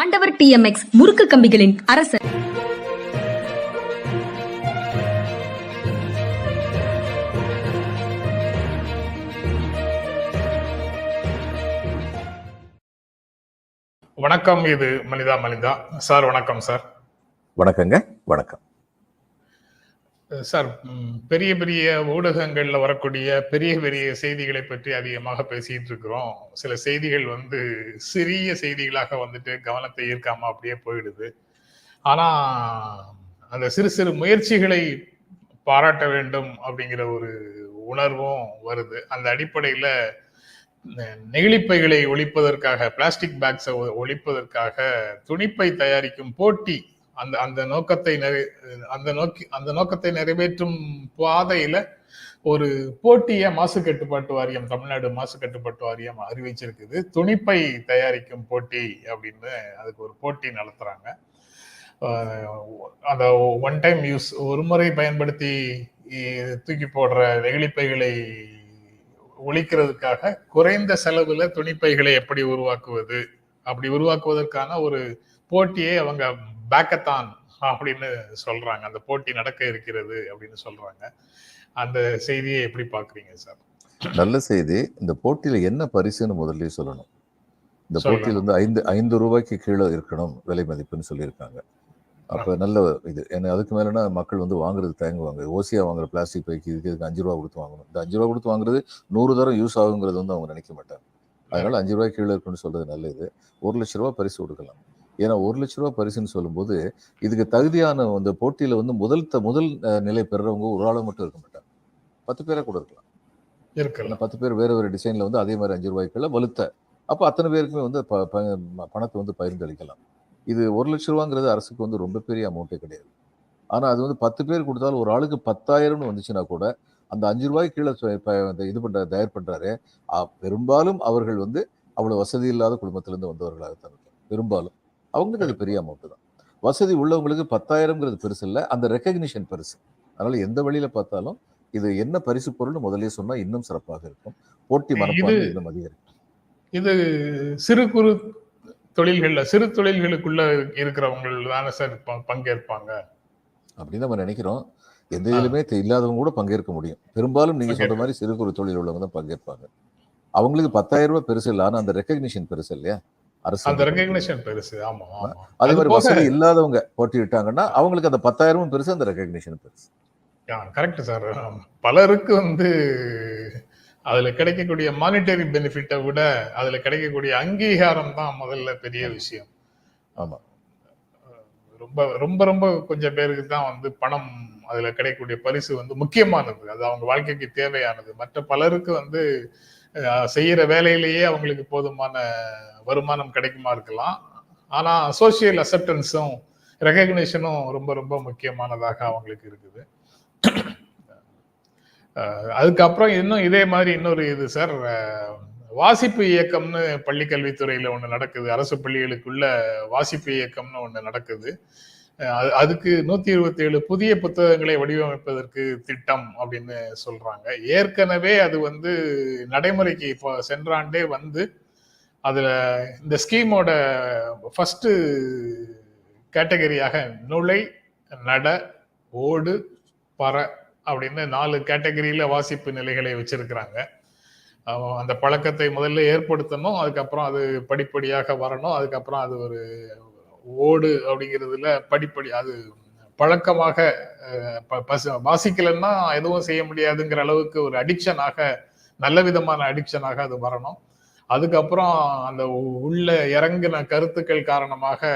ஆண்டவர் டிஎம்எக்ஸ் முறுக்கு கம்பிகளின் அரசர். வணக்கம் இது மனிதா மனிதா. சார் வணக்கம் சார். வணக்கங்க வணக்கம். சார் பெரிய பெரிய ஊடகங்கள்ல வரக்கூடிய பெரிய பெரிய செய்திகளை பற்றி அதிகமாக பேசிட்டு இருக்கிறோம். சில செய்திகள் வந்து சிறிய செய்திகளாக வந்துட்டு கவனத்தை ஈர்க்காம அப்படியே போயிடுது. ஆனா அந்த சிறு சிறு முயற்சிகளை பாராட்ட வேண்டும் அப்படிங்கிற ஒரு உணர்வும் வருது. அந்த அடிப்படையில நெகிழிப்பைகளை ஒழிப்பதற்காக பிளாஸ்டிக் பேக்ஸை ஒழிப்பதற்காக துணிப்பை தயாரிக்கும் போட்டி அந்த அந்த நோக்கத்தை நிறை அந்த நோக்கி அந்த நோக்கத்தை நிறைவேற்றும் பாதையில ஒரு போட்டிய மாசு கட்டுப்பாட்டு வாரியம் தமிழ்நாடு மாசு கட்டுப்பாட்டு வாரியம் அறிவிச்சிருக்குது. துணிப்பை தயாரிக்கும் போட்டி அப்படின்னு அதுக்கு ஒரு போட்டி நடத்துறாங்க. அந்த ஒன் டைம் யூஸ் ஒரு முறை பயன்படுத்தி தூக்கி போடுற நெகிழிப்பைகளை ஒழிக்கிறதுக்காக குறைந்த செலவுல துணிப்பைகளை எப்படி உருவாக்குவது? அப்படி உருவாக்குவதற்கான ஒரு போட்டியை அவங்க பேக்கத்தான் அப்படின்னு சொல்றாங்க. அந்த போட்டி நடக்க இருக்கிறது அப்படின்னு சொல்றாங்க. அந்த செய்தியை எப்படி பாக்குறீங்க சார்? நல்ல செய்தி. இந்த போட்டியில என்ன பரிசுன்னு முதல்ல சொல்லணும். இந்த. போட்டியில் வந்து ஐந்து ஐந்து ரூபாய்க்கு கீழே இருக்கணும் விலை மதிப்புன்னு சொல்லியிருக்காங்க. அப்ப நல்ல இது. ஏன்னா அதுக்கு மேலனா மக்கள் வந்து வாங்குறது தயங்குவாங்க. ஓசியா வாங்குற பிளாஸ்டிக் பைக்கு இதுக்கு இதுக்கு அஞ்சு ரூபா கொடுத்து வாங்கணும்? இந்த அஞ்சு ரூபா கொடுத்து வாங்குறது நூறு தரம் யூஸ் ஆகுங்கிறது வந்து அவங்க நினைக்க மாட்டாங்க. அதனால அஞ்சு ரூபாய் கீழே இருக்குன்னு சொல்றது நல்லது ஒரு லட்ச ரூபா பரிசு கொடுக்கலாம். ஏன்னா ஒரு லட்ச ரூபா பரிசுன்னு சொல்லும்போது இதுக்கு தகுதியான அந்த போட்டியில வந்து முதல் த- முதல் நிலை பெறுறவங்க ஒரு ஆளை மட்டும் இருக்க மாட்டாங்க. பத்து பேரை கூட இருக்கலாம். இருக்குல்ல ஏன்னா பத்து பேர் வேற வேற டிசைன்ல வந்து அதே மாதிரி அஞ்சு ரூபாய்க்குள்ள வலுத்த. அப்போ அத்தனை பேருக்குமே வந்து ப- பணத்தை வந்து பகிர்ந்தளிக்கலாம். இது ஒரு லட்ச ரூபாங்கிறது அரசுக்கு வந்து ரொம்ப பெரிய அமௌண்ட்டே கிடையாது. ஆனா அது வந்து பத்து பேர் கொடுத்தாலும் ஒரு ஆளுக்கு பத்தாயிரம்னு வந்துச்சுன்னா கூட அந்த அஞ்சு ரூபாய்க்கு கீழே இது பண்ற தயார் பண்றாரு. அ- பெரும்பாலும் அவர்கள் வந்து அவ்வளவு வசதி இல்லாத குடும்பத்திலிருந்து வந்தவர்களாக தான் இருக்காங்க. பெரும்பாலும். அவங்களுக்கு அது பெரிய அமௌண்ட் தான். வசதி உள்ளவங்களுக்கு பத்தாயிரம்ங்கிறது பெருசு இல்லை அந்த ரெக்கக்னிஷன் பெருசு. அதனால எந்த வழியில பார்த்தாலும் இது என்ன பரிசு பொருள்னு முதல்லயே சொன்னா இன்னும் சிறப்பாக இருக்கும். போட்டி மனப்பான்மை இன்னும் அதிகரிக்கும் இது சிறு குறு தொழில்கள்ல சிறு தொழில்களுக்குள்ள இருக்கிறவங்க தானே சார் பங்கேற்பாங்க? அப்படின்னு நம்ம நினைக்கிறோம். எந்த இதுலையுமே இல்லாதவங்க கூட பங்கேற்க முடியும். பெரும்பாலும் நீங்க சொல்ற மாதிரி சிறு குறு தொழில் உள்ளவங்க தான் பங்கேற்பாங்க. அவங்களுக்கு பத்தாயிரம் ரூபாய் பெருசு இல்லை ஆனா அந்த ரெக்கக்னிஷன் பெருசு இல்லையா? அரசு அந்த ரெகக்னிஷன் பெருசு. ஆமா அதே மாதிரி வசதி இல்லாதவங்க போட்டியிட்டாங்கன்னா அவங்களுக்கு அந்த பத்தாயிரமும் பெருசு அந்த ரெக்கக்னிஷன் பெருசு. கரெக்ட் சார் பலருக்கு வந்து அதுல கிடைக்கக்கூடிய மானிட்டரி பெனிஃபிட்டை விட அதுல கிடைக்கக்கூடிய அங்கீகாரம் தான் முதல்ல பெரிய விஷயம். ஆமா. ரொம்ப ரொம்ப ரொம்ப கொஞ்சம் பேருக்கு தான் வந்து பணம் அதுல கிடைக்கக்கூடிய பரிசு வந்து முக்கியமானது. அது அவங்க வாழ்க்கைக்கு தேவையானது. மற்ற பலருக்கு வந்து செய்யற வேலையிலேயே அவங்களுக்கு போதுமான வருமானம் கிடைக்குமா இருக்கலாம். ஆனால் சோசியல் அக்செப்டன்ஸும் ரெகக்னேஷனும் ரொம்ப ரொம்ப முக்கியமானதாக அவங்களுக்கு இருக்குது. அதுக்கப்புறம் இன்னும் இதே மாதிரி இன்னொரு இது சார் வாசிப்பு இயக்கம்னு பள்ளி ஒன்று நடக்குது. அரசு பள்ளிகளுக்குள்ள வாசிப்பு இயக்கம்னு ஒன்று நடக்குது. அது- அதுக்கு நூத்தி இருபத்தி ஏழு புதிய புத்தகங்களை வடிவமைப்பதற்கு திட்டம் அப்படின்னு சொல்றாங்க. ஏற்கனவே அது வந்து நடைமுறைக்கு இப்போ சென்ற ஆண்டே வந்து அதில் இந்த ஸ்கீமோட ஃபஸ்ட்டு கேட்டகரியாக நுழை நட ஓடு பற அப்படின்னு நாலு கேட்டகரியில் வாசிப்பு நிலைகளை வச்சுருக்கிறாங்க. அந்த பழக்கத்தை முதல்ல ஏற்படுத்தணும் அதுக்கப்புறம் அது படிப்படியாக வரணும் அதுக்கப்புறம் அது ஒரு ஓடு அப்படிங்கிறதுல படிப்படி அது பழக்கமாக வாசிக்கலன்னா ப- வாசிக்கலைன்னா எதுவும் செய்ய முடியாதுங்கிற அளவுக்கு ஒரு அடிக்ஷனாக நல்ல விதமான அடிக்ஷனாக அது வரணும். அதுக்கப்புறம் அந்த உள்ள இறங்கின கருத்துக்கள் காரணமாக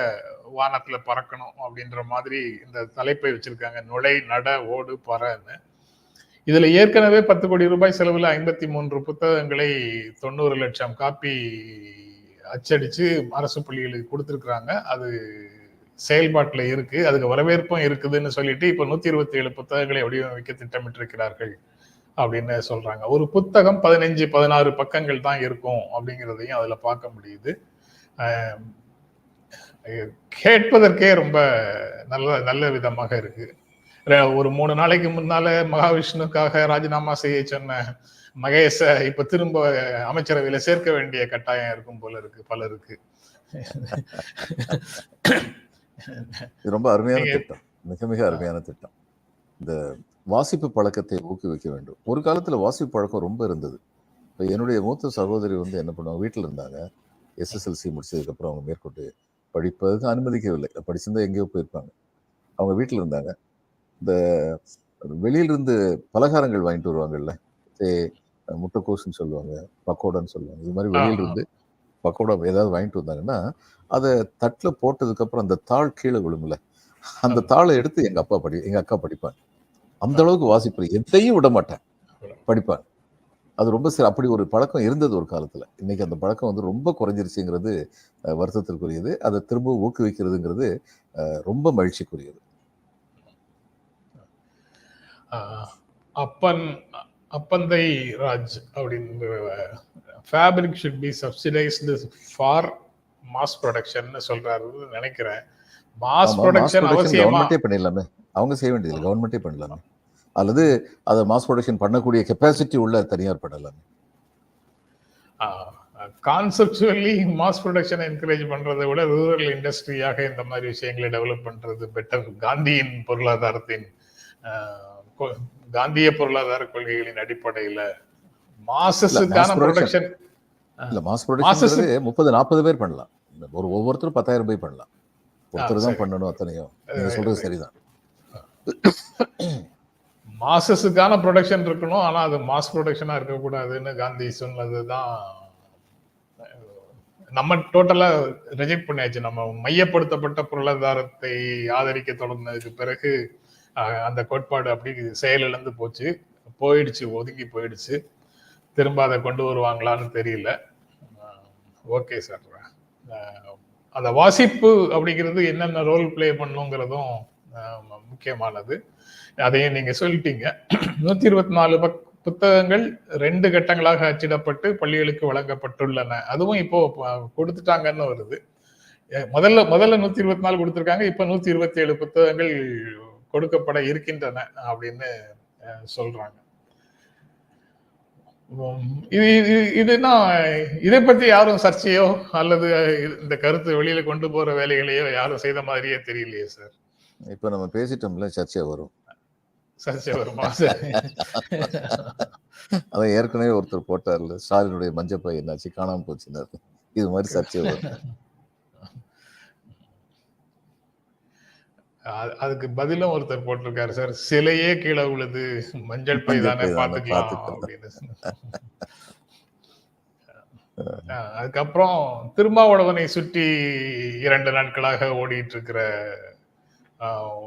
வானத்துல பறக்கணும் அப்படின்ற மாதிரி இந்த தலைப்பை வச்சிருக்காங்க. நுழை நட ஓடு பறன்னு. இதுல ஏற்கனவே பத்து கோடி ரூபாய் செலவுல ஐம்பத்தி மூன்று புத்தகங்களை தொண்ணூறு லட்சம் காப்பி அச்சடிச்சு அரசு பள்ளிகளுக்கு கொடுத்துருக்குறாங்க. அது செயல்பாட்டில் இருக்கு. அதுக்கு வரவேற்பும் இருக்குதுன்னு சொல்லிட்டு இப்போ நூத்தி இருபத்தி ஏழு புத்தகங்களை வடிவமைக்க திட்டமிட்டிருக்கிறார்கள். அப்படின்னு சொல்றாங்க. ஒரு புத்தகம் பதினஞ்சு பதினாறு பக்கங்கள் தான் இருக்கும் அப்படிங்கிறதையும் அதுல பார்க்க முடியுது. கேட்பதற்கே ரொம்ப நல்ல நல்ல விதமாக இருக்கு. ஒரு மூணு நாளைக்கு முன்னால மகாவிஷ்ணுக்காக ராஜினாமா செய்ய சொன்ன மகேஷ இப்ப திரும்ப அமைச்சரவையில சேர்க்க வேண்டிய கட்டாயம் இருக்கும் போல இருக்கு பலருக்கு ரொம்ப அருமையான திட்டம். மிக மிக அருமையான திட்டம். இந்த வாசிப்பு பழக்கத்தை ஊக்குவிக்க வேண்டும். ஒரு காலத்துல வாசிப்பு பழக்கம் ரொம்ப இருந்தது. இப்போ என்னுடைய மூத்த சகோதரி வந்து என்ன பண்ணுவாங்க வீட்டில் இருந்தாங்க. எஸ்எஸ்எல்சி முடிச்சதுக்கப்புறம் அவங்க மேற்கொண்டு படிப்பதுக்கு அனுமதிக்கவில்லை. படிச்சிருந்தா எங்கேயோ போயிருப்பாங்க. அவங்க வீட்டில் இருந்தாங்க. இந்த வெளியிலிருந்து பலகாரங்கள் வாங்கிட்டு வருவாங்கல்ல சே முட்டைக்கோசுன்னு சொல்லுவாங்க பக்கோடான்னு சொல்லுவாங்க. இது மாதிரி வெளியில இருந்து பக்கோடா ஏதாவது வாங்கிட்டு வந்தாங்கன்னா அதை தட்டில் போட்டதுக்கப்புறம் அந்த தாள் கீழே விழும்ல. அந்த தாளை எடுத்து எங்க அப்பா படி எங்க அக்கா படிப்பாங்க. அந்த அளவுக்கு வாசிப்பு எதையும் விட மாட்டேன். படிப்பாங்க அது ரொம்ப சில அப்படி ஒரு பழக்கம் இருந்தது ஒரு காலத்துல. இன்னைக்கு அந்த பழக்கம் வந்து ரொம்ப குறைஞ்சிருச்சுங்கிறது வருத்தத்திற்குரியது. அதை திரும்ப ஊக்குவிக்கிறதுங்கிறது ரொம்ப மகிழ்ச்சிக்குரியது. அப்பன் அப்பந்தை ராஜ் அப்படின்ற fabric should be subsidized for mass production சொல்றாருன்னு நினைக்கிறேன். மாஸ் ப்ரொடக்ஷன் அவசியமா? பண்ணிடலாமே. அவங்க செய்ய வேண்டியது கவர்மெண்ட்டே பண்ணலாமே அல்லது அதை மாஸ் ப்ரொடக்ஷன் பண்ணக்கூடிய கெப்பாசிட்டி உள்ள தனியார் பண்ணலாமே கான்செப்டுவலி மாஸ் ப்ரொடக்ஷன் என்கரேஜ் பண்றதை விட ரூரல் இண்டஸ்ட்ரியாக இந்த மாதிரி விஷயங்களை டெவலப் பண்றது பெட்டர் காந்தியின் பொருளாதாரத்தின் காந்திய பொருளாதார கொள்கைகளின் அடிப்படையில மாசஸுக்கான. ப்ரொடக்ஷன் இல்ல மாஸ் ப்ரொடக்ஷன் முப்பது நாற்பது பேர் பண்ணலாம். ஒரு ஒவ்வொருத்தரும் பத்தாயிரம் பேர் பண்ணலாம். ஒருத்தர் தான். பண்ணணும் அத்தனையும். நீங்க சொல்றது சரிதான். மாசஸுக்கான ப்ரொடக்ஷன் இருக்கணும் ஆனால் அது மாஸ் ப்ரொடக்ஷனாக இருக்கக்கூடாதுன்னு காந்தி சொன்னது தான் நம்ம டோட்டலா ரிஜெக்ட் பண்ணியாச்சு. நம்ம மையப்படுத்தப்பட்ட பொருளாதாரத்தை ஆதரிக்க தொடர்ந்ததுக்கு பிறகு அந்த கோட்பாடு அப்படி செயலிழந்து போச்சு. போயிடுச்சு ஒதுங்கி போயிடுச்சு. திரும்ப அதை கொண்டு வருவாங்களான்னு தெரியல. ஓகே சார் அந்த வாசிப்பு அப்படிங்கிறது என்னென்ன ரோல் ப்ளே பண்ணுங்கிறதும் முக்கியமானது. அதையும் நீங்க சொல்லிட்டீங்க. நூத்தி இருபத்தி நாலு பக் புத்தகங்கள் ரெண்டு கட்டங்களாக அச்சிடப்பட்டு பள்ளிகளுக்கு வழங்கப்பட்டுள்ளன. அதுவும் இப்போ கொடுத்துட்டாங்கன்னு வருது. முதல்ல முதல்ல நூத்தி இருபத்தி நாலு கொடுத்துருக்காங்க இப்ப நூத்தி இருபத்தி ஏழு புத்தகங்கள் கொடுக்கப்பட இருக்கின்றன அப்படின்னு சொல்றாங்க. இது இது- இதுனா இதை பத்தி யாரும் சர்ச்சையோ அல்லது இந்த கருத்து வெளியில கொண்டு போற வேலைகளையோ யாரும் செய்த மாதிரியே தெரியலையே சார். இப்ப நம்ம பேசிட்டோம்ல சர்ச்சை வரும். சர்ச்சை வருமா சார் அதான் ஏற்கனவே ஒருத்தர் போட்டார்ல ஸ்டாலினுடைய மஞ்சப்பை என்னாச்சு காணாம போச்சுன்னாரு இது மாதிரி சர்ச்சை அதுக்கு பதிலும் ஒருத்தர் போட்டிருக்காரு சார். சிலையே கீழே விழுது மஞ்சள் பை தானே பாத்துக்கலாம். அப்படின்னு. அதுக்கப்புறம் திருமாவளவனை சுற்றி இரண்டு நாட்களாக ஓடிட்டு இருக்கிற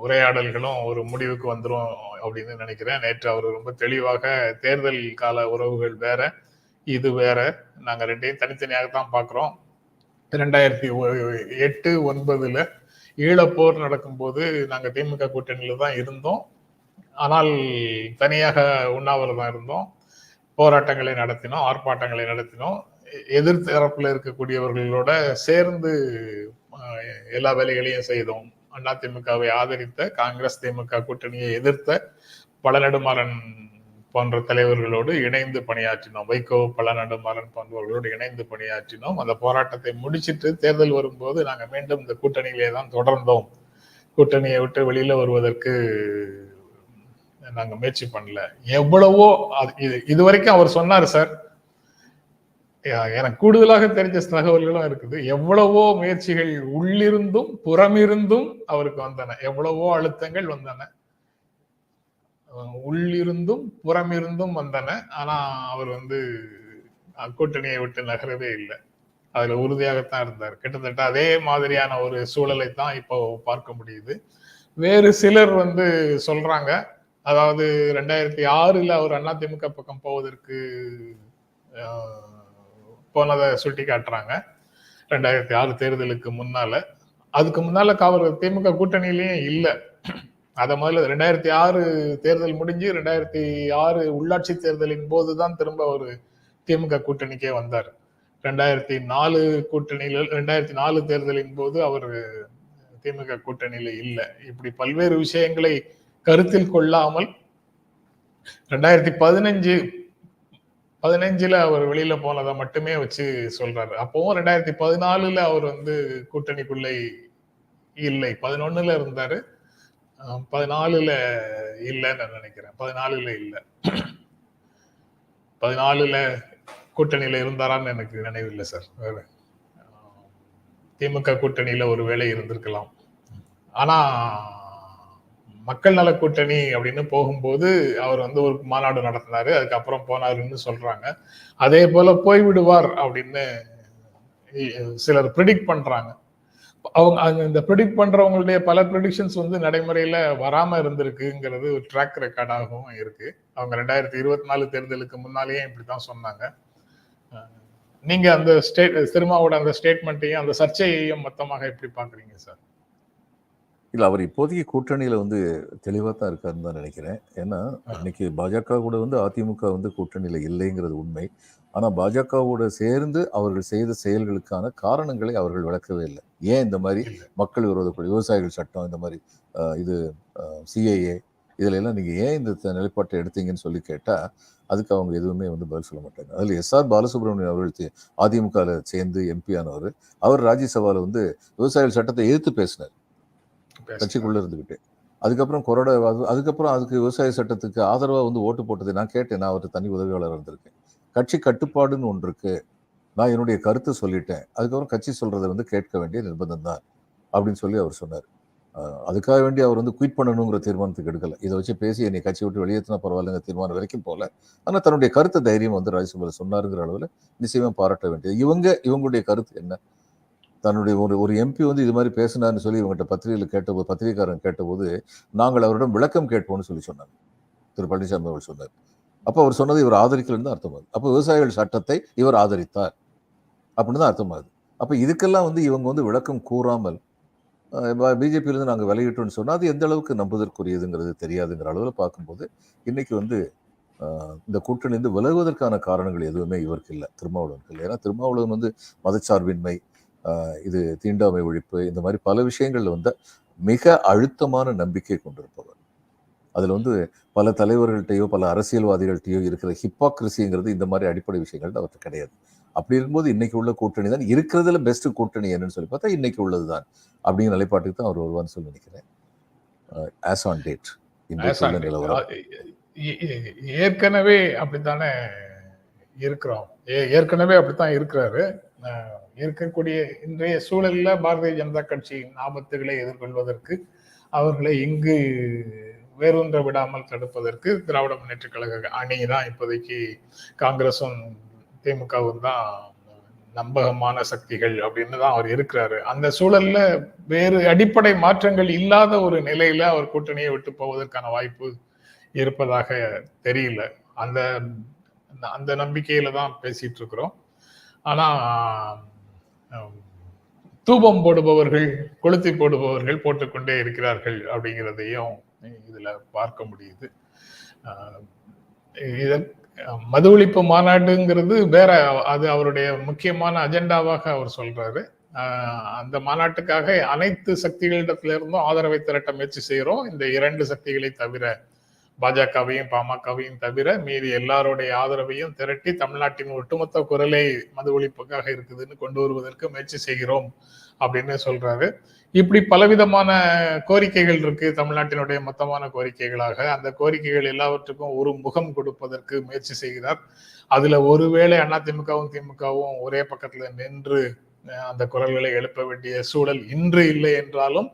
உரையாடல்களும் ஒரு முடிவுக்கு வந்துடும் அப்படின்னு நினைக்கிறேன். நேற்று அவர் ரொம்ப தெளிவாக தேர்தல் கால உறவுகள் வேற இது வேற நாங்க ரெண்டையும் தனித்தனியாக தான் பார்க்குறோம் ரெண்டாயிரத்தி ஒ- எட்டு ஒன்பதுல ஈழப்போர் நடக்கும்போது நாங்க திமுக கூட்டணியில தான் இருந்தோம். ஆனால் தனியாக உண்ணாவிரதம் இருந்தோம். போராட்டங்களை நடத்தினோம் ஆர்ப்பாட்டங்களை நடத்தினோம். எ- இருக்கக்கூடியவர்களோட சேர்ந்து எல்லா வேலைகளையும் செய்தோம். அதிமுகவை ஆதரித்த காங்கிரஸ் திமுக கூட்டணியை எதிர்த்த பழநெடுமாறன் போன்ற தலைவர்களோடு இணைந்து பணியாற்றினோம். வைகோ பழநெடுமாறன் போன்றவர்களோடு இணைந்து பணியாற்றினோம். அந்த போராட்டத்தை முடிச்சிட்டு தேர்தல் வரும்போது நாங்கள் மீண்டும் இந்த கூட்டணியிலே தான் தொடர்ந்தோம். கூட்டணியை விட்டு வெளியில வருவதற்கு நாங்கள் முயற்சி பண்ணல. எவ்வளவோ அது- இது இதுவரைக்கும் அவர் சொன்னார் சார். எனக்கு கூடுதலாக தெரிஞ்ச தகவல்களும் இருக்குது. எவ்வளவோ முயற்சிகள் உள்ளிருந்தும் புறமிருந்தும் அவருக்கு வந்தன. எவ்வளவோ அழுத்தங்கள் வந்தன. உள்ளிருந்தும் புறமிருந்தும் வந்தன. ஆனா அவர் வந்து கூட்டணியை விட்டு நகரவே இல்லை. அதுல உறுதியாகத்தான் இருந்தார். கிட்டத்தட்ட அதே மாதிரியான ஒரு சூழலை தான் இப்போ பார்க்க முடியுது. வேறு சிலர் வந்து சொல்றாங்க. அதாவது ரெண்டாயிரத்தி ஆறுல அவர் அதிமுக பக்கம் போவதற்கு போனதை சுட்டி காட்டுறாங்க. ரெண்டாயிரத்தி ஆறு தேர்தலுக்கு முன்னால. அதுக்கு முன்னால அவர் திமுக கூட்டணியிலயும் இல்லை. அதை முதல்ல ரெண்டாயிரத்தி ஆறு தேர்தல் முடிஞ்சு ரெண்டாயிரத்தி ஆறு உள்ளாட்சி தேர்தலின் போதுதான் திரும்ப ஒரு திமுக கூட்டணிக்கே வந்தார். ரெண்டாயிரத்தி நாலு கூட்டணியில ரெண்டாயிரத்தி நாலு தேர்தலின் போது அவர் திமுக கூட்டணியில இல்லை. இப்படி பல்வேறு விஷயங்களை கருத்தில் கொள்ளாமல் ரெண்டாயிரத்தி பதினஞ்சு பதினஞ்சுல அவர் வெளியில போனதை மட்டுமே வச்சு சொல்றாரு. அப்பவும் ரெண்டாயிரத்தி பதினாலுல அவர் வந்து கூட்டணிக்குள்ளே இல்லை. பதினொன்னுல இருந்தாரு. பதினாலுல இல்லைன்னு நான் நினைக்கிறேன். பதினாலுல இல்லை. பதினாலுல கூட்டணியில இருந்தாரான்னு எனக்கு நினைவில்லை சார். வேற. திமுக கூட்டணியில ஒரு வேலை இருந்திருக்கலாம். ஆனா மக்கள் நல கூட்டணி அப்படின்னு போகும்போது அவர் வந்து ஒரு மாநாடு நடத்தினாரு அதுக்கப்புறம் போனாருன்னு சொல்றாங்க. அதே போல போய்விடுவார் அப்படின்னு சிலர் ப்ரிடிக்ட் பண்றாங்க. அவங்க இந்த ப்ரிடிக்ட் பண்றவங்களுடைய பல ப்ரிடிக்ஷன்ஸ் வந்து நடைமுறையில வராம இருந்திருக்குங்கிறது ஒரு ட்ராக் ரெக்கார்டாகவும் இருக்கு. அவங்க ரெண்டாயிரத்தி இருபத்தி நாலு தேர்தலுக்கு முன்னாலேயே இப்படிதான் சொன்னாங்க. நீங்க அந்த ஸ்டேட் சினிமாவோட அந்த ஸ்டேட்மெண்ட்டையும் அந்த சர்ச்சையையும் மொத்தமாக எப்படி பாக்குறீங்க சார்? இல்ல அவர் இப்போதைக்கு கூட்டணியில வந்து தெளிவா தான் இருக்காருன்னு தான் நினைக்கிறேன். ஏன்னா இன்னைக்கு பாஜக கூட வந்து அதிமுக வந்து கூட்டணியில இல்லைங்கிறது உண்மை. ஆனா பாஜகவோட சேர்ந்து அவர்கள் செய்த செயல்களுக்கான காரணங்களை அவர்கள் விளக்கவே இல்லை. ஏன் இந்த மாதிரி. மக்கள் விரோத விவசாயிகள் சட்டம் இந்த மாதிரி இது சிஏஏ இதுல எல்லாம் நீங்க ஏன் இந்த நிலைப்பாட்டை எடுத்தீங்கன்னு சொல்லி கேட்டா அதுக்கு அவங்க எதுவுமே வந்து பதில் சொல்ல மாட்டாங்க. அதுல எஸ் ஆர் பாலசுப்ரமணியன் அவர்கள் அதிமுகல சேர்ந்து எம்பி ஆனவர் அவர் ராஜ்யசபால வந்து விவசாயிகள் சட்டத்தை எதிர்த்து பேசினார். கட்சிக்குள்ளே இருந்துகிட்டு. அதுக்கப்புறம் கொரோனா அதுக்கப்புறம் அதுக்கு விவசாய சட்டத்துக்கு ஆதரவா வந்து ஓட்டு போட்டது நான் கேட்டேன். நான் அவர் தனி உதவியாளர் இருந்திருக்கேன். கட்சி கட்டுப்பாடுன்னு ஒன்று இருக்கு. நான் என்னுடைய கருத்து சொல்லிட்டேன். அதுக்கப்புறம் கட்சி சொல்றதை வந்து கேட்க வேண்டிய நிர்பந்தம் தான் அப்படின்னு சொல்லி அவர் சொன்னார். அதுக்காக வேண்டி அவர் வந்து குயிட் பண்ணணுங்கிற தீர்மானத்துக்கு எடுக்கல. இதை வச்சு பேசி என்னை கட்சி விட்டு வெளியேற்றினா பரவாயில்லைங்க தீர்மானம் வரைக்கும் போல ஆனால் தன்னுடைய கருத்து தைரியம் வந்து ராஜ்யசபால சொன்னாருங்கிற அளவில் நிச்சயமா பாராட்ட வேண்டியது. இவங்க இவங்களுடைய கருத்து என்ன? தன்னுடைய ஒரு ஒரு எம்பி வந்து இது மாதிரி பேசினார்னு சொல்லி இவங்ககிட்ட பத்திரிகையில் கேட்டபோது பத்திரிகைக்காரன் கேட்டபோது நாங்கள் அவரிடம் விளக்கம் கேட்போம்னு சொல்லி சொன்னாங்க திரு பழனிசாமி அவர் சொன்னார். அப்போ அவர் சொன்னது இவர் ஆதரிக்கலன்னு அர்த்தமாகுது அப்போ விவசாயிகள் சட்டத்தை இவர் ஆதரித்தார். அப்படின்னு தான் அர்த்தமாகுது அப்போ இதுக்கெல்லாம் வந்து இவங்க வந்து விளக்கம் கூறாமல் பிஜேபியிலேருந்து நாங்கள் விலகிட்டோம்னு சொன்னால் அது எந்த அளவுக்கு நம்புதற்குரியதுங்கிறது தெரியாதுங்கிற அளவில் பார்க்கும்போது இன்றைக்கி வந்து இந்த இந்த கூட்டணியிலிருந்து விலகுவதற்கான காரணங்கள் எதுவுமே இவருக்கு இல்லை திருமாவளவனுக்கு இல்லை. ஏன்னா திருமாவளவன் வந்து மதச்சார்பின்மை இது தீண்டாமை ஒழிப்பு இந்த மாதிரி பல விஷயங்கள்ல வந்து மிக அழுத்தமான நம்பிக்கை கொண்டிருப்பவர். அதுல வந்து பல தலைவர்கள்ட்டையோ பல அரசியல்வாதிகள்கிட்டயோ இருக்கிற ஹிப்பாக்ரஸிங்கிறது இந்த மாதிரி அடிப்படை விஷயங்கள் அவருக்கு கிடையாது. அப்படி இருக்கும்போது இன்னைக்கு உள்ள கூட்டணி தான் இருக்கிறதுல பெஸ்ட் கூட்டணி என்னன்னு சொல்லி பார்த்தா இன்னைக்கு உள்ளதுதான் அப்படிங்கிற நிலைப்பாட்டுக்கு தான் அவர் வருவான்னு சொல்லி நினைக்கிறேன். ஆஸ் ஆன் டேட் ஏற்கனவே அப்படித்தானே இருக்கிறோம். ஏற்கனவே அப்படித்தான் இருக்கிறாரு. இருக்கக்கூடிய இன்றைய சூழலில் பாரதிய ஜனதா கட்சியின் ஆபத்துகளை எதிர்கொள்வதற்கு அவர்களை இங்கு வேரூன்ற விடாமல் தடுப்பதற்கு திராவிட முன்னேற்ற கழக அணி தான் இப்போதைக்கு காங்கிரஸும் திமுகவும் தான் நம்பகமான சக்திகள் அப்படின்னு தான் அவர் இருக்கிறாரு. அந்த சூழல்ல வேறு அடிப்படை மாற்றங்கள் இல்லாத ஒரு நிலையில அவர் கூட்டணியை விட்டு போவதற்கான வாய்ப்பு இருப்பதாக தெரியல. அந்த அந்த நம்பிக்கையில தான் பேசிட்டு இருக்கிறோம். ஆனா தூபம் போடுபவர்கள் கொளுத்தி போடுபவர்கள் போட்டுக்கொண்டே இருக்கிறார்கள் அப்படிங்கிறதையும் இதுல பார்க்க முடியுது. இத மது ஒழிப்பு மாநாடுங்கிறது வேற அது அவருடைய முக்கியமான அஜெண்டாவாக அவர் சொல்றாரு. அந்த மாநாட்டுக்காக அனைத்து சக்திகளிடத்துல இருந்தும் ஆதரவை திரட்ட முயற்சி செய்கிறோம். இந்த இரண்டு சக்திகளை தவிர பாஜகவையும் பாமகவையும் தவிர மீதி எல்லாருடைய ஆதரவையும் திரட்டி தமிழ்நாட்டின் ஒட்டுமொத்த குரலை மது ஒழிப்புக்காக இருக்குதுன்னு கொண்டு வருவதற்கு முயற்சி செய்கிறோம் அப்படின்னு சொல்றாரு. இப்படி பலவிதமான கோரிக்கைகள் இருக்கு தமிழ்நாட்டினுடைய மொத்தமான கோரிக்கைகளாக. அந்த கோரிக்கைகள் எல்லாவற்றுக்கும் ஒரு முகம் கொடுப்பதற்கு முயற்சி செய்கிறார். அதுல ஒருவேளை அதிமுகவும் திமுகவும் ஒரே பக்கத்துல நின்று அந்த குரல்களை எழுப்ப வேண்டிய சூழல் இன்று இல்லை என்றாலும்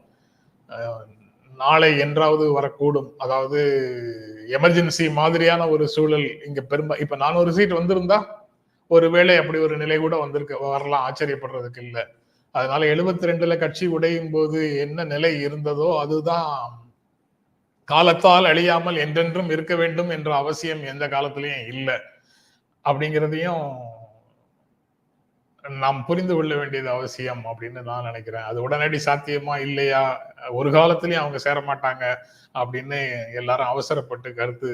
நாளை என்றாவது வரக்கூடும். அதாவது எமர்ஜென்சி மாதிரியான ஒரு சூழல் இங்க பெரும்பா இப்ப நானூறு சீட் வந்திருந்தா ஒருவேளை அப்படி ஒரு நிலை கூட வந்திருக்க வரலாம் ஆச்சரியப்படுறதுக்கு இல்லை. அதனால எழுபத்தி ரெண்டுல கட்சி உடையும் போது என்ன நிலை இருந்ததோ அதுதான் காலத்தால் அழியாமல் என்றென்றும் இருக்க வேண்டும் என்ற அவசியம் எந்த காலத்திலையும் இல்லை. அப்படிங்கிறதையும் நாம் புரிந்து கொள்ள வேண்டியது அவசியம் அப்படின்னு நான் நினைக்கிறேன். அது உடனடி சாத்தியமா இல்லையா? ஒரு காலத்திலயும் அவங்க சேர மாட்டாங்க அப்படின்னு எல்லாரும் அவசரப்பட்டு கருத்து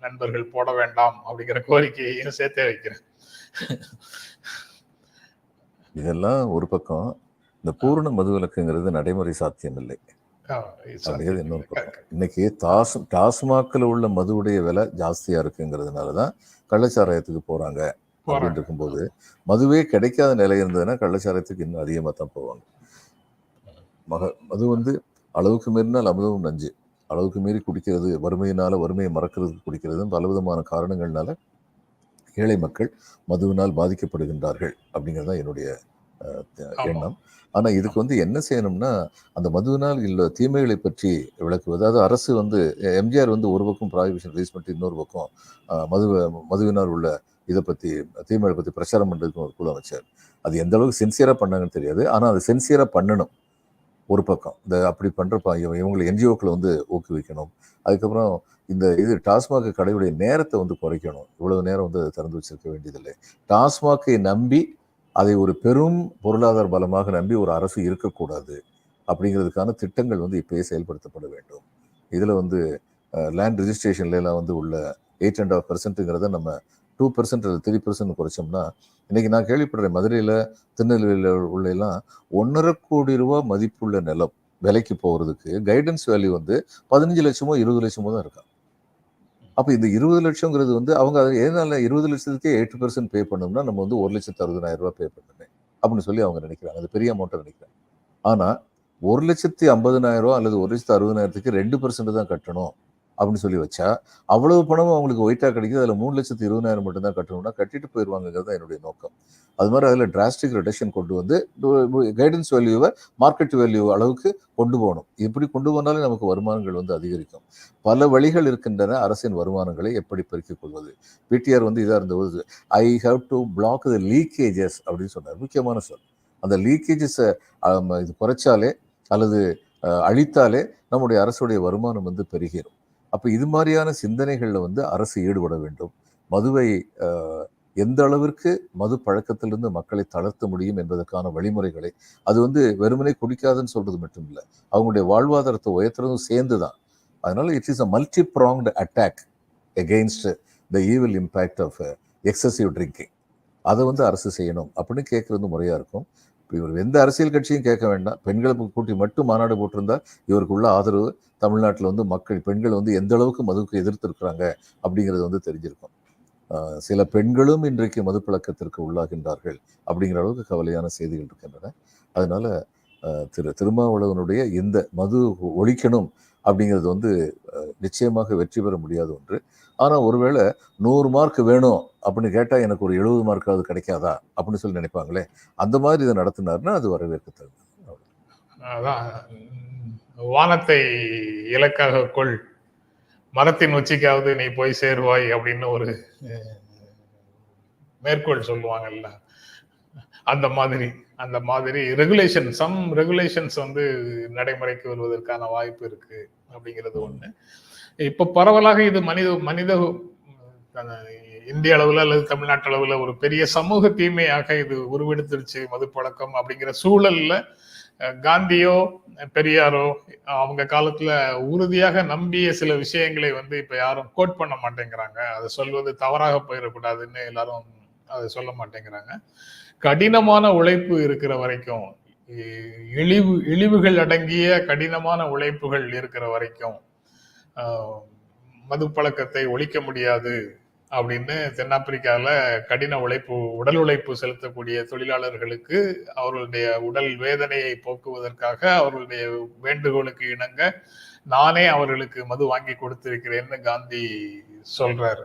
நண்பர்கள் போட வேண்டாம் அப்படிங்கிற கோரிக்கையையும் சேர்த்தே வைக்கிறேன். இதெல்லாம் ஒரு பக்கம் இந்த பூரண மதுவிலக்குங்கிறது நடைமுறை சாத்தியம் இல்லை இன்னைக்கு டாஸ் டாஸ்மாகில் உள்ள மதுவுடைய விலை ஜாஸ்தியா இருக்குங்கிறதுனால தான் கள்ளச்சாராயத்துக்கு போறாங்க. அப்படின்னு இருக்கும்போது மதுவே கிடைக்காத நிலை இருந்ததுன்னா கள்ளச்சாராயத்துக்கு இன்னும் அதிகமாக தான் போவாங்க. மக மது வந்து அளவுக்கு மீறினால் அமுதமும் நஞ்சு. அளவுக்கு மீறி குடிக்கிறது வறுமையினால வறுமையை மறக்கிறதுக்கு குடிக்கிறது பலவிதமான காரணங்கள்னால ஏழை மக்கள் மதுவினால் பாதிக்கப்படுகின்றார்கள் அப்படிங்கிறது தான் என்னுடைய. எண்ணம். ஆனா இதுக்கு வந்து என்ன செய்யணும்னா அந்த மதுவினால் இல்ல தீமைகளை பற்றி விளக்குவது. அதாவது அரசு வந்து எம்ஜிஆர் வந்து ஒரு பக்கம் ப்ராஹிபிஷன் ரிலீஸ் பண்ணிட்டு இன்னொரு பக்கம் மது மதுவினால் உள்ள இதை பற்றி தீமையை பற்றி பிரச்சாரம் பண்ணுறதுக்கு ஒரு குழு அமைச்சார். அது எந்த அளவுக்கு சின்சியராக பண்ணாங்கன்னு தெரியாது. ஆனால் அது சின்சியராக பண்ணணும். ஒரு பக்கம். இந்த அப்படி பண்ணுறப்ப இவங்க இவங்களை என்ஜிஓக்களை வந்து ஊக்குவிக்கணும். அதுக்கப்புறம் இந்த இது டாஸ்மாக் கடையுடைய நேரத்தை வந்து குறைக்கணும். இவ்வளவு நேரம் வந்து அதை திறந்து வச்சிருக்க வேண்டியதில்லை. டாஸ்மாகை நம்பி அதை ஒரு பெரும் பொருளாதார பலமாக நம்பி ஒரு அரசு இருக்கக்கூடாது அப்படிங்கிறதுக்கான திட்டங்கள் வந்து இப்பயே செயல்படுத்தப்பட வேண்டும். இதில் வந்து லேண்ட் ரிஜிஸ்ட்ரேஷன்லாம் வந்து உள்ள எயிட் அண்ட் ஆஃப் பர்சன்ட்டுங்கிறத நம்ம டூ பர்சன்ட் அல்லது த்ரீ பர்சன்ட் குறைச்சோம்னா இன்னைக்கு நான் கேள்விப்படுறேன் மதுரையில் திருநெல்வேலியில் உள்ளெல்லாம் ஒன்றரை கோடி ரூபா மதிப்புள்ள நிலம் விலைக்கு போகிறதுக்கு கைடன்ஸ் வேல்யூ வந்து பதினஞ்சு லட்சமோ இருபது லட்சமோ தான் இருக்கா? அப்போ இந்த இருபது லட்சங்கிறது வந்து அவங்க அதை ஏதனால இருபது லட்சத்துக்கே எட்டு பர்சன்ட் பே பண்ணோம்னா நம்ம வந்து ஒரு லட்சத்து அறுபதாயிரம் ரூபா பே பண்ணணும் அப்படின்னு சொல்லி அவங்க நினைக்கிறாங்க. அது பெரிய அமௌண்ட்டை நினைக்கிறாங்க. ஆனால் ஒரு லட்சத்தி ஐம்பதனாயிரம் ரூபா அல்லது ஒரு லட்சத்து அறுபதாயிரத்துக்கு ரெண்டு பர்சன்ட் தான் கட்டணும். அப்படின்னு சொல்லி வச்சா அவ்வளவு பணமும் அவங்களுக்கு ஒயிட்டாக கிடைக்குது. அதில் மூணு லட்சத்து இருபதாயிரம் மட்டும் தான் கட்டணும்னா கட்டிட்டு போயிடுவாங்கிறது தான் என்னுடைய நோக்கம். அது மாதிரி அதில் டிராஸ்டிக் ரிடக்ஷன் கொண்டு வந்து கைடன்ஸ் வேல்யூவை மார்க்கெட் வேல்யூ அளவுக்கு கொண்டு போகணும். இப்படி கொண்டு போனாலே நமக்கு வருமானங்கள் வந்து அதிகரிக்கும். பல வழிகள் இருக்கின்றன அரசின் வருமானங்களை எப்படி பெருக்கிக் கொள்வது. பிடிஆர் வந்து இதாக இருந்தபோது I have to block the leakages அப்படின்னு சொன்னார். முக்கியமான சொல். அந்த லீக்கேஜஸை இது குறைச்சாலே அல்லது அழித்தாலே நம்முடைய அரசுடைய வருமானம் வந்து பெருகிடும் அப்போ இது மாதிரியான சிந்தனைகளில் வந்து அரசு ஈடுபட வேண்டும். மதுவை எந்த அளவிற்கு மது பழக்கத்திலிருந்து மக்களை தளர்த்த முடியும் என்பதற்கான வழிமுறைகளை அது வந்து வெறுமனே குடிக்காதுன்னு சொல்றது மட்டும் இல்லை அவங்களுடைய வாழ்வாதாரத்தை உயர்த்துறதும் சேர்ந்து தான் அதனால it is a multi pronged attack against the evil impact of excessive drinking அதை வந்து அரசு செய்யணும் அப்படின்னு கேட்கறது முறையாக இருக்கும். இப்போ இவர் எந்த அரசியல் கட்சியும் கேட்க வேண்டாம். பெண்களை கூட்டி மட்டும் மாநாடு போட்டிருந்தா இவருக்கு உள்ள ஆதரவு தமிழ்நாட்டில் வந்து மக்கள் பெண்கள் வந்து எந்த அளவுக்கு மதுவுக்கு எதிர்த்திருக்கிறாங்க அப்படிங்கிறது வந்து தெரிஞ்சிருக்கும். சில பெண்களும் இன்றைக்கு மதுப்பழக்கத்திற்கு உள்ளாகின்றார்கள் அப்படிங்கிற அளவுக்கு கவலையான செய்திகள் இருக்கின்றன. அதனால திரு திருமாவளவனுடைய இந்த மது ஒழிக்கணும் அப்படிங்கிறது வந்து நிச்சயமாக வெற்றி பெற முடியாத ஒன்று. ஆனால் ஒருவேளை நூறு மார்க் வேணும் அப்படின்னு கேட்டால் எனக்கு ஒரு எழுபது மார்க்காவது கிடைக்காதா அப்படின்னு சொல்லி நினைப்பாங்களே அந்த மாதிரி இதை நடத்தினார்னா அது வரவேற்கத்தக்கது. அதான் வானத்தை இலக்காக கொள். மரத்தின் உச்சிக்காவது நீ போய் சேருவாய் அப்படின்னு ஒரு மேற்கோள் சொல்லுவாங்கல்ல. அந்த மாதிரி அந்த மாதிரி ரெகுலேஷன் சம் ரெகுலேஷன்ஸ் வந்து நடைமுறைக்கு வருவதற்கான வாய்ப்பு இருக்குது அப்படிங்கிறது ஒண்ணு. இப்ப பரவலாக இது மனித மனித இந்திய அளவுல அல்லது தமிழ்நாட்டு அளவுல ஒரு பெரிய சமூக தீமையாக இது உருவெடுத்துருச்சு மது பழக்கம் அப்படிங்கிற சூழல்ல காந்தியோ பெரியாரோ அவங்க காலத்துல உறுதியாக நம்பிய சில விஷயங்களை வந்து இப்ப யாரும் கோட் பண்ண மாட்டேங்கிறாங்க. அதை சொல்வது தவறாக போயிடக்கூடாதுன்னு எல்லாரும் அதை சொல்ல மாட்டேங்கிறாங்க. கடினமான உழைப்பு இருக்கிற வரைக்கும் இழிவு இழிவுகள் அடங்கிய கடினமான உழைப்புகள் இருக்கிற வரைக்கும் மது பழக்கத்தை ஒழிக்க முடியாது அப்படின்னு தென்னாப்பிரிக்காவில் கடின உழைப்பு உடல் உழைப்பு செலுத்தக்கூடிய தொழிலாளர்களுக்கு அவர்களுடைய உடல் வேதனையை போக்குவதற்காக அவர்களுடைய வேண்டுகோளுக்கு இணங்க நானே அவர்களுக்கு மது வாங்கி கொடுத்திருக்கிறேன்னு காந்தி சொல்றாரு.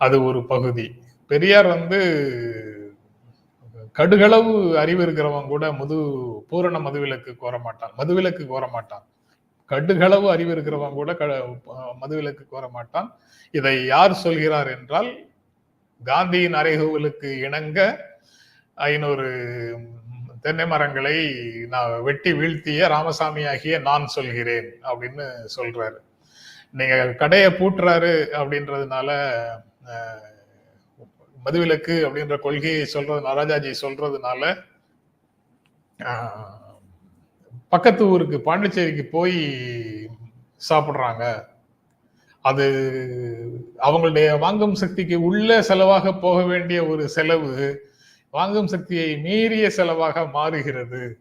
அது ஒரு பகுதி. பெரியார் வந்து கடுகளவு அறிவு இருக்கிறவன் கூட மது பூரண மதுவிலக்கு கோர மாட்டான் மதுவிலக்கு கோர மாட்டான் கடுகளவு அறிவு இருக்கிறவன் கூட க- மதுவிலக்கு கோர மாட்டான் இதை யார் சொல்கிறார் என்றால் காந்தியின் அறைகூவலுக்கு இணங்க ஐநூறு தென்னை மரங்களை நான் வெட்டி வீழ்த்திய ராமசாமி ஆகிய நான் சொல்கிறேன் அப்படின்னு சொல்றாரு. நீங்க கடையை பூட்டுறாரு அப்படின்றதுனால மதுவிலக்கு அப்படின்ற கொள்கையை சொல்றது ராஜாஜி சொல்றதுனால பக்கத்து ஊருக்கு பாண்டிச்சேரிக்கு போய் சாப்பிட்றாங்க. அது அவங்களுடைய வாங்கும் சக்திக்கு உள்ள செலவாக போக வேண்டிய ஒரு செலவு வாங்கும் சக்தியை மீறிய செலவாக மாறுகிறது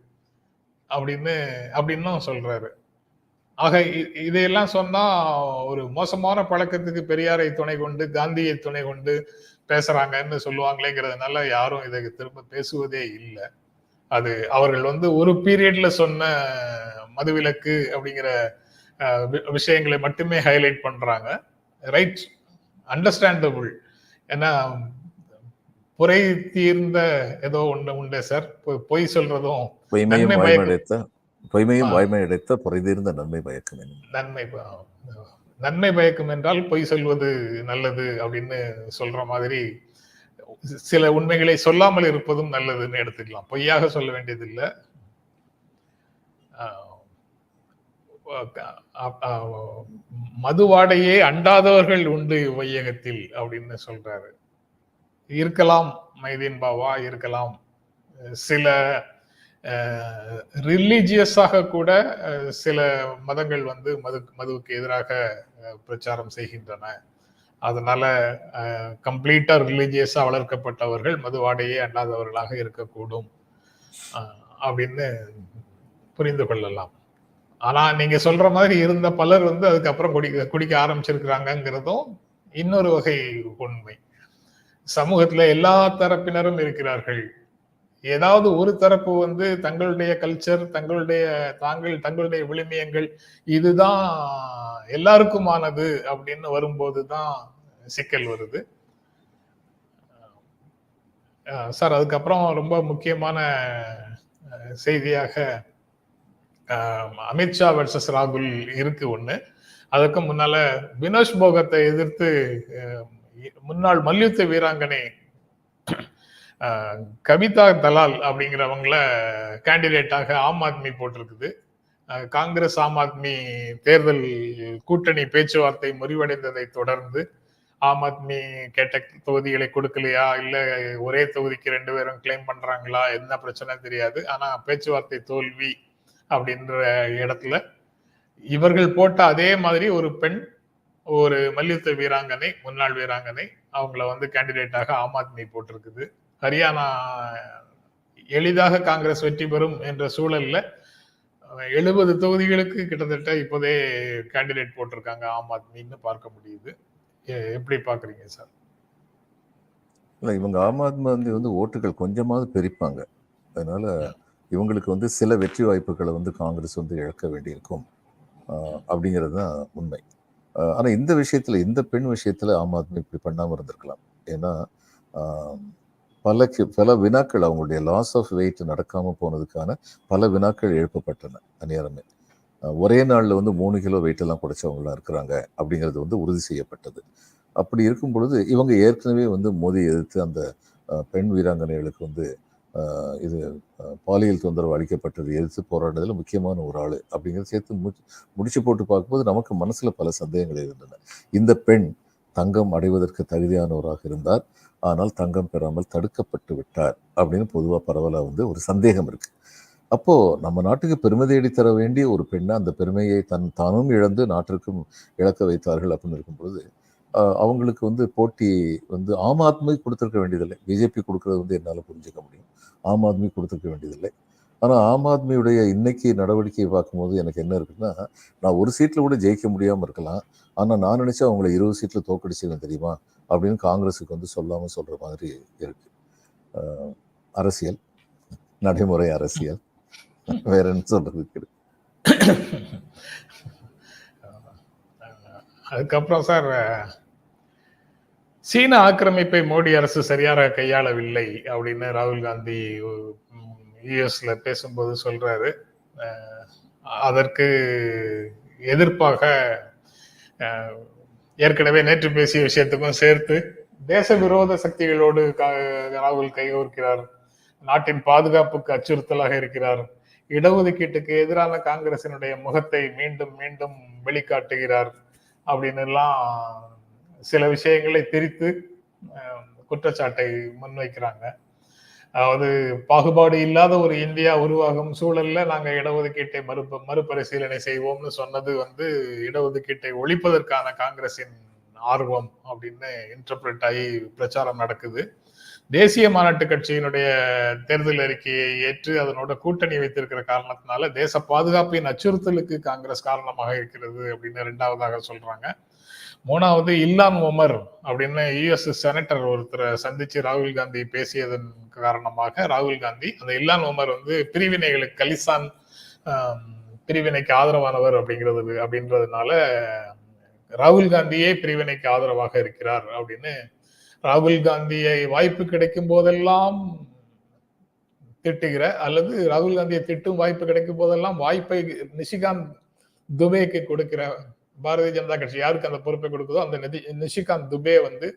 அப்படின்னு அப்படின்னும் சொல்றாரு. ஆக இ- இதையெல்லாம் சொன்னா ஒரு மோசமான பழக்கத்துக்கு பெரியாரை துணை கொண்டு காந்தியை துணை கொண்டு பேசுறாங்கன்னு சொல்லுவாங்களேங்கிறதுனால யாரும் இதை திரும்ப பேசுவதே இல்லை அது அவர்கள் வந்து ஒரு பீரியட்ல சொன்ன மதுவிலக்கு அப்படிங்கிற விஷயங்களை மட்டுமே ஹைலைட் பண்றாங்க ரைட் அண்டர்ஸ்டாண்டபிள் ஏன்னா புரை தீர்ந்த ஏதோ ஒண்ணு உண்டு சார் பொய் சொல்றதும் பொய்மையும் வாய்மை. அடைத்த பொய்மையும். வாய்மை அடைத்த புரைதீர்ந்த நன்மை பயக்கும். நன்மை நன்மை பயக்கும் என்றால் பொய் சொல்வது நல்லது அப்படின்னு சொல்ற மாதிரி சில உண்மைகளை சொல்லாமல் இருப்பதும் நல்லதுன்னு எடுத்துக்கலாம். பொய்யாக சொல்ல வேண்டியதில்லை. மதுவாடையே அண்டாதவர்கள் உண்டு வையகத்தில் அப்படின்னு சொல்றாரு. இருக்கலாம் மைதீன் பாவா இருக்கலாம். சில ரிலீஜியஸாக கூட சில மதங்கள் வந்து மது மதுவுக்கு எதிராக பிரச்சாரம் செய்கின்றன. அதனால கம்ப்ளீட்டா ரிலீஜியஸா வளர்க்கப்பட்டவர்கள் மதுவாடையே அல்லாதவர்களாக இருக்கக்கூடும். அப்படின்னு புரிந்து கொள்ளலாம். ஆனா நீங்க சொல்ற மாதிரி இருந்த பலர் வந்து அதுக்கப்புறம் குடிக்க குடிக்க ஆரம்பிச்சிருக்கிறாங்கிறதும் இன்னொரு வகை உண்மை. சமூகத்துல எல்லா தரப்பினரும் இருக்கிறார்கள். ஏதாவது ஒரு தரப்பு வந்து தங்களுடைய கல்ச்சர் தங்களுடைய தாங்கள் தங்களுடைய விழுமியங்கள் இதுதான் எல்லாருக்குமானது அப்படின்னு வரும்போது தான் சிக்கல் வருது. சார் அதுக்கப்புறம் ரொம்ப முக்கியமான செய்தியாக அமித்ஷா வர்சஸ் ராகுல் இருக்கு ஒண்ணு. அதுக்கு முன்னால வினோஷ் போகத்தை எதிர்த்து முன்னாள் மல்யுத்த வீராங்கனை கவிதா தலால் அப்படிங்கிறவங்கள கேண்டிடேட்டாக ஆம் ஆத்மி போட்டிருக்குது. காங்கிரஸ் ஆம் ஆத்மி தேர்தல் கூட்டணி பேச்சுவார்த்தை முறிவடைந்ததை தொடர்ந்து ஆம் ஆத்மி கேட்ட தொகுதிகளை கொடுக்கலையா? இல்ல ஒரே தொகுதிக்கு ரெண்டு பேரும் கிளைம் பண்றாங்களா? என்ன பிரச்சனை தெரியாது. ஆனா பேச்சுவார்த்தை தோல்வி அப்படின்ற இடத்துல இவர்கள் போட்ட அதே மாதிரி ஒரு பெண் ஒரு மல்யுத்த வீராங்கனை முன்னாள் வீராங்கனை அவங்கள வந்து கேண்டிடேட்டாக ஆம் ஆத்மி போட்டிருக்குது. ஹரியானா எளிதாக காங்கிரஸ் வெற்றி பெறும் என்ற சூழல்ல எழுபது தொகுதிகளுக்கு கிட்டத்தட்ட இப்போதே கேண்டிடேட் போட்டிருக்காங்க ஆம் ஆத்மின்னு பார்க்க முடியுது. எப்படி பாக்குறீங்க சார் இல்லை இவங்க ஆம் ஆத்மி வந்து ஓட்டுகள் கொஞ்சமாவது பிரிப்பாங்க. அதனால இவங்களுக்கு வந்து சில வெற்றி வாய்ப்புகளை வந்து காங்கிரஸ் வந்து இழக்க வேண்டியிருக்கும். அப்படிங்கிறது தான் உண்மை. ஆனால் இந்த விஷயத்தில் இந்த பெண் விஷயத்தில் ஆம் ஆத்மி இப்படி பண்ணாமல் இருந்திருக்கலாம். ஏன்னா பல பல வினாக்கள் அவங்களுடைய லாஸ் ஆஃப் வெயிட் நடக்காமல் போனதுக்கான பல வினாக்கள் எழுப்பப்பட்டன அந்நேரமே. ஒரே நாளில் வந்து மூணு கிலோ வெயிட் எல்லாம் குறைச்சவங்களாம் இருக்கிறாங்க அப்படிங்கிறது வந்து உறுதி செய்யப்பட்டது. அப்படி இருக்கும் பொழுது இவங்க ஏற்கனவே வந்து மோதி எதிர்த்து அந்த பெண் வீராங்கனைகளுக்கு வந்து இது பாலியல் தொந்தரவு அளிக்கப்பட்டது எதிர்த்து போராடுறதுல முக்கியமான ஒரு ஆள் அப்படிங்கிறத சேர்த்து முடி- முடிச்சு போட்டு பார்க்கும்போது நமக்கு மனசில் பல சந்தேகங்கள் இருந்தன. இந்த பெண் தங்கம் அடைவதற்கு தகுதியானவராக இருந்தார். ஆனால் தங்கம் பெறாமல் தடுக்கப்பட்டு விட்டார் அப்படின்னு பொதுவாக பரவலாக வந்து ஒரு சந்தேகம் இருக்கு. அப்போ நம்ம நாட்டுக்கு பெருமை தேடி தர வேண்டிய ஒரு பெண்ணை அந்த பெருமையை தன் தானும் இழந்து நாட்டிற்கும் இழக்க வைத்தார்கள் அப்படின்னு இருக்கும் பொழுது அவங்களுக்கு வந்து போட்டி வந்து ஆம் ஆத்மி கொடுத்துருக்க வேண்டியதில்லை. பிஜேபி கொடுக்கறது வந்து என்னால் புரிஞ்சுக்க முடியும். ஆம் ஆத்மி கொடுத்துருக்க வேண்டியதில்லை. ஆனால் ஆம் ஆத்மியுடைய இன்னைக்கு நடவடிக்கையை பார்க்கும்போது எனக்கு என்ன இருக்குன்னா நான் ஒரு சீட்டில் கூட ஜெயிக்க முடியாமல் இருக்கலாம். ஆனால் நான் நினச்சா அவங்கள இருபது சீட்டில் தோக்கடிச்சிருவேன் தெரியுமா? அப்படின்னு காங்கிரஸுக்கு வந்து சொல்லாமல் சொல்கிற மாதிரி இருக்குது அரசியல். நடைமுறை அரசியல். வேற என்ன சொல்கிறது அதுக்கப்புறம் சார் சீன ஆக்கிரமிப்பை மோடி அரசு சரியாக கையாளவில்லை அப்படின்னு ராகுல் காந்தி யூஎஸ்ல பேசும்போது சொல்றாரு. அதற்கு எதிர்ப்பாக ஏற்கனவே நேற்று பேசிய விஷயத்துக்கும் சேர்த்து தேச விரோத சக்திகளோடு கா- ராகுல் கைகோர்க்கிறார். நாட்டின் பாதுகாப்புக்கு அச்சுறுத்தலாக இருக்கிறார். இடஒதுக்கீட்டுக்கு எதிரான காங்கிரசினுடைய முகத்தை மீண்டும் மீண்டும் வெளிக்காட்டுகிறார். அப்படின்னு எல்லாம் சில விஷயங்களை திரித்து குற்றச்சாட்டை முன்வைக்கிறாங்க. அதாவது பாகுபாடு இல்லாத ஒரு இந்தியா உருவாகும் சூழல்ல நாங்க இடஒதுக்கீட்டை மறு மறுபரிசீலனை செய்வோம்னு சொன்னது வந்து இடஒதுக்கீட்டை ஒழிப்பதற்கான காங்கிரசின் ஆர்வம் அப்படின்னு இன்டர்பிரட் ஆகி பிரச்சாரம் நடக்குது. தேசிய மாநாட்டு கட்சியினுடைய தேர்தல் அறிக்கையை ஏற்று அதனோட கூட்டணி வைத்திருக்கிற காரணத்தினால தேச பாதுகாப்பின் அச்சுறுத்தலுக்கு காங்கிரஸ் காரணமாக இருக்கிறது அப்படின்னு ரெண்டாவதாக சொல்றாங்க. மூணாவது இல்லான் உமர் அப்படின்னு யுஎஸ் செனட்டர் ஒருத்தரை சந்திச்சு ராகுல் காந்தி பேசியதன் காரணமாக ராகுல் காந்தி அந்த இல்லான் உமர் வந்து பிரிவினைகளுக்கு கலிசான் பிரிவினைக்கு ஆதரவானவர் அப்படிங்கிறது அப்படின்றதுனால ராகுல் காந்தியே பிரிவினைக்கு ஆதரவாக இருக்கிறார் அப்படின்னு ராகுல் காந்தியை வாய்ப்பு கிடைக்கும் போதெல்லாம் திட்டுகிற அல்லது ராகுல் காந்தியை திட்டும் வாய்ப்பு கிடைக்கும் போதெல்லாம் வாய்ப்பை நிஷிகாந்த் துபேக்கு கொடுக்கிற பாரதிய ஜனதா கட்சி யாருக்கு அந்த பொறுப்பை கொடுக்குதோ அந்த நிதி நிஷிகாந்த் துபே வந்து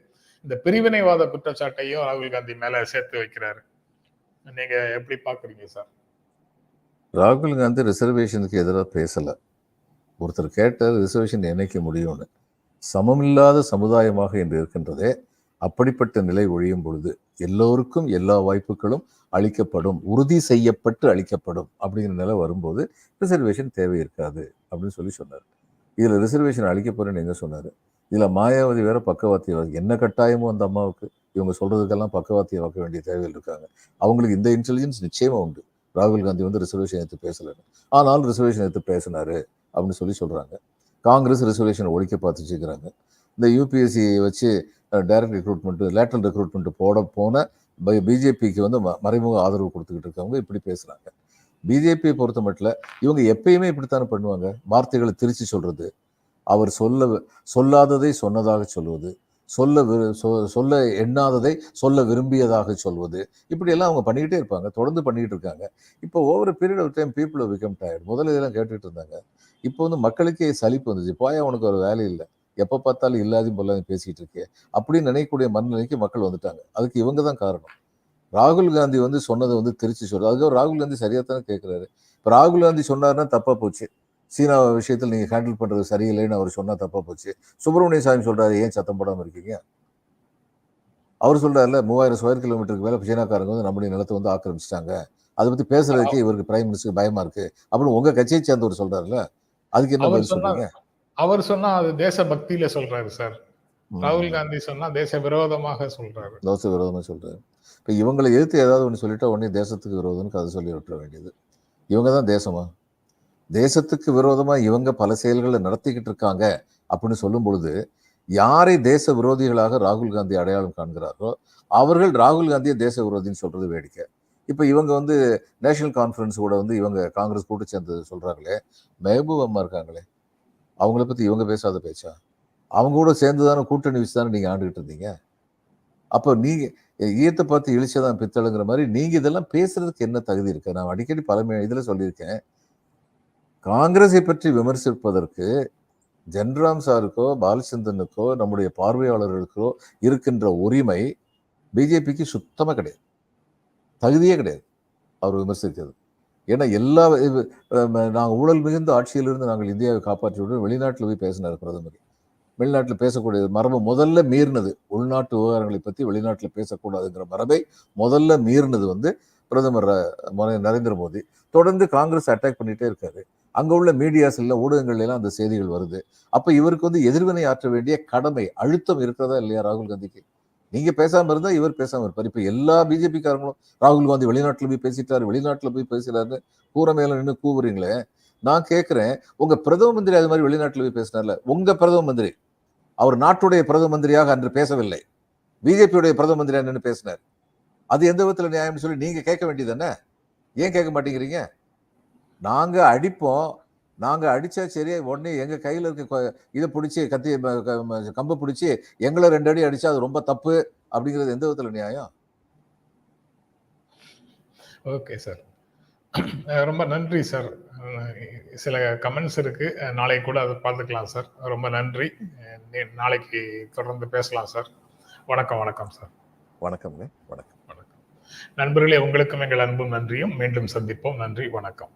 இந்த பிரிவினைவாத குற்றச்சாட்டையும் ராகுல் காந்தி மேல சேர்த்து வைக்கிறாரு. நீங்க எப்படி பாக்குறீங்க சார்? ராகுல் காந்தி ரிசர்வேஷனுக்கு எதிராக பேசல. ஒருத்தர் கேட்டால் ரிசர்வேஷன் என்னைக்கு முடியும்னு? சமமில்லாத சமுதாயமாக இன்று இருக்கின்றதே அப்படிப்பட்ட நிலை ஒழியும் பொழுது எல்லோருக்கும் எல்லா வாய்ப்புகளும் அளிக்கப்படும் உறுதி செய்யப்பட்டு அளிக்கப்படும் அப்படிங்கிற நிலை வரும்போது ரிசர்வேஷன் தேவை இருக்காது அப்படின்னு சொல்லி சொன்னார். இதில் ரிசர்வேஷன் அளிக்கப்படும் எங்க சொன்னார்? இதில் மாயாவதி வேற பக்கவாத்தியவாதி என்ன கட்டாயமோ அந்த அம்மாவுக்கு இவங்க சொல்றதுக்கெல்லாம் பக்கவாத்தியம் வைக்க வேண்டிய தேவைகள் இருக்காங்க. அவங்களுக்கு இந்த இன்டெலிஜென்ஸ் நிச்சயமா உண்டு. ராகுல் காந்தி வந்து ரிசர்வேஷன் எடுத்து பேசலைன்னு. ஆனால் ரிசர்வேஷன் எடுத்து பேசினாரு அப்படின்னு சொல்லி சொல்கிறாங்க காங்கிரஸ் ரிசர்வேஷனை ஒழிக்க பார்த்துச்சுக்கிறாங்க இந்த யூபிஎஸ்சி வச்சு டைரக்ட் ரெக்ரூட்மெண்ட்டு லேட்டரல் ரெக்ரூட்மெண்ட் போட போன பிஜேபிக்கு வந்து ம- மறைமுக ஆதரவு கொடுத்துக்கிட்டு இருக்கவங்க இப்படி பேசுகிறாங்க பிஜேபியை பொறுத்த மட்டும் இவங்க எப்பயுமே இப்படித்தானே பண்ணுவாங்க? வார்த்தைகளை திருச்சி சொல்றது. அவர் சொல்ல சொல்லாததை சொன்னதாக சொல்வது. சொல்ல விரு- சொ- சொல்ல எண்ணாததை சொல்ல விரும்பியதாக சொல்வது. இப்படியெல்லாம் அவங்க பண்ணிக்கிட்டே இருப்பாங்க. தொடர்ந்து பண்ணிக்கிட்டு இருக்காங்க. இப்போ ஒவ்வொரு period of time people become tired முதல்ல இதெல்லாம் கேட்டுட்டு இருந்தாங்க. இப்போ வந்து மக்களுக்கே சலிப்பு வந்துச்சு. போயா உனக்கு ஒரு வேலை இல்லை. எப்போ பார்த்தாலும் இல்லாதையும் பொல்லாதையும் பேசிக்கிட்டு இருக்கே. அப்படின்னு நினைக்கக்கூடிய மனநிலைக்கு மக்கள் வந்துட்டாங்க. அதுக்கு இவங்க தான் காரணம். ராகுல் காந்தி வந்து சொன்னதை வந்து திருச்சி சொல்றாரு. அதுக்கு ராகுல் காந்தி சரியா தானே கேட்கிறாரு இப்போ ராகுல் காந்தி சொன்னாருன்னா தப்பா போச்சு. சீனா விஷயத்தில் நீங்க ஹேண்டில் பண்றது சரியில்லைன்னு அவர் சொன்னா தப்பா போச்சு. சுப்பிரமணிய சாமி சொல்றாரு ஏன் சத்தம் போடாம இருக்கீங்க? அவர் சொல்றாருல மூவாயிரம் ஸ்கொயர் கிலோமீட்டருக்கு மேல சீனாக்காரங்க வந்து நம்முடைய நிலத்தை வந்து ஆக்கிரமிச்சிட்டாங்க. அதை பத்தி பேசுறதுக்கே இவருக்கு பிரைம் மினிஸ்டர் பயமா இருக்கு. அப்படின்னு உங்க கட்சியை சேர்ந்தவர் சொல்றாருல்ல அதுக்கு என்ன பதில் சொல்றீங்க? அவர் சொன்னா அது தேச பக்தியில சொல்றாரு சார். ராகுல் காந்தி சொன்னா தேச விரோதமாக சொல்றாரு. தோசை விரோதமா சொல்றாரு. இப்போ இவங்களை எதிர்த்து ஏதாவது ஒன்று சொல்லிட்டா உடனே தேசத்துக்கு விரோதம்னு கதை சொல்லி விட்டுற வேண்டியது. இவங்க தான் தேசமா? தேசத்துக்கு விரோதமாக இவங்க பல செயல்களை நடத்திக்கிட்டு இருக்காங்க அப்படின்னு சொல்லும் பொழுது யாரை தேச விரோதிகளாக ராகுல் காந்தி அடையாளம் காண்கிறாரோ அவர்கள் ராகுல் காந்தியை தேச விரோதின்னு சொல்கிறது வேடிக்கை. இப்போ இவங்க வந்து நேஷனல் கான்ஃபரன்ஸ் கூட வந்து இவங்க காங்கிரஸ் கூட்டு சேர்ந்தது சொல்கிறாங்களே மெஹபூப் அம்மா இருக்காங்களே அவங்கள பற்றி இவங்க பேசாத பேச்சா? அவங்க கூட சேர்ந்து தானே கூட்டணி வச்சு தானே நீங்கள் ஆண்டுகிட்டு இருந்தீங்க? அப்போ நீங்கள் ஈயத்தை பார்த்து இழிச்சதான் பித்தளுங்கிற மாதிரி நீங்கள் இதெல்லாம் பேசுறதுக்கு என்ன தகுதி இருக்கு? நான் அடிக்கடி பல இதில் சொல்லியிருக்கேன். காங்கிரஸை பற்றி விமர்சிப்பதற்கு ஜென்ராம் சாருக்கோ பாலச்சந்திரனுக்கோ நம்முடைய பார்வையாளர்களுக்கோ இருக்கின்ற உரிமை பிஜேபிக்கு சுத்தமாக கிடையாது. தகுதியே கிடையாது அவர் விமர்சிக்கிறது. ஏன்னா எல்லா இது, நாங்கள் ஊழல் மிகுந்த ஆட்சியிலிருந்து நாங்கள் இந்தியாவை காப்பாற்றி விட்டு வெளிநாட்டில் போய் பேசினார் பிரதமர். வெளிநாட்டில் பேசக்கூடிய மரபு முதல்ல மீறினது. உள்நாட்டு விவகாரங்களை பற்றி வெளிநாட்டில் பேசக்கூடாதுங்கிற மரபை முதல்ல மீறினது வந்து பிரதமர் நரேந்திர மோடி. தொடர்ந்து காங்கிரஸ் அட்டாக் பண்ணிட்டே இருக்காரு. அங்க உள்ள மீடியாஸ் எல்லாம் ஊடகங்கள்ல எல்லாம் அந்த செய்திகள் வருது. அப்ப இவருக்கு வந்து எதிர்வினை ஆற்ற வேண்டிய கடமை அழுத்தம் இருக்கிறதா இல்லையா ராகுல் காந்திக்கு? நீங்க பேசாம இருந்தா இவர் பேசாம இருப்பார். இப்ப எல்லா பிஜேபிக்காரங்களும் ராகுல் காந்தி வெளிநாட்டுல போய் பேசிட்டாரு வெளிநாட்டுல போய் பேசுறாரு கூற மேலே நின்று கூவுறீங்களே நான் கேட்குறேன் உங்க பிரதம மந்திரி அது மாதிரி வெளிநாட்டுல போய் பேசினார்ல உங்க பிரதம மந்திரி அவர் நாட்டுடைய பிரதம மந்திரியாக அன்று பேசவில்லை. பிஜேபியுடைய பிரதம மந்திரியாக நின்று பேசினார். அது எந்த விதத்தில் நியாயம்னு சொல்லி நீங்கள் கேட்க வேண்டியது என்ன? ஏன் கேட்க மாட்டேங்கிறீங்க? நாங்கள் அடிப்போம். நாங்கள் அடித்தா சரி உடனே எங்கள் கையில் இருக்க இதை பிடிச்சி கத்தி கம்பை பிடிச்சி எங்களை ரெண்டு அடி அடித்தா அது ரொம்ப தப்பு அப்படிங்கிறது எந்த விதத்தில் நியாயம்? Okay sir. ரொம்ப நன்றி சார். சில கமெண்ட்ஸ் இருக்கு. நாளை கூட அதை பார்த்துக்கலாம் சார் ரொம்ப நன்றி. நாளைக்கு தொடர்ந்து பேசலாம் சார் வணக்கம் வணக்கம் சார் வணக்கம்ங்க. வணக்கம். வணக்கம். நண்பர்களே உங்களுக்கும் எங்கள் அன்பும் நன்றியும். மீண்டும் சந்திப்போம். நன்றி வணக்கம்.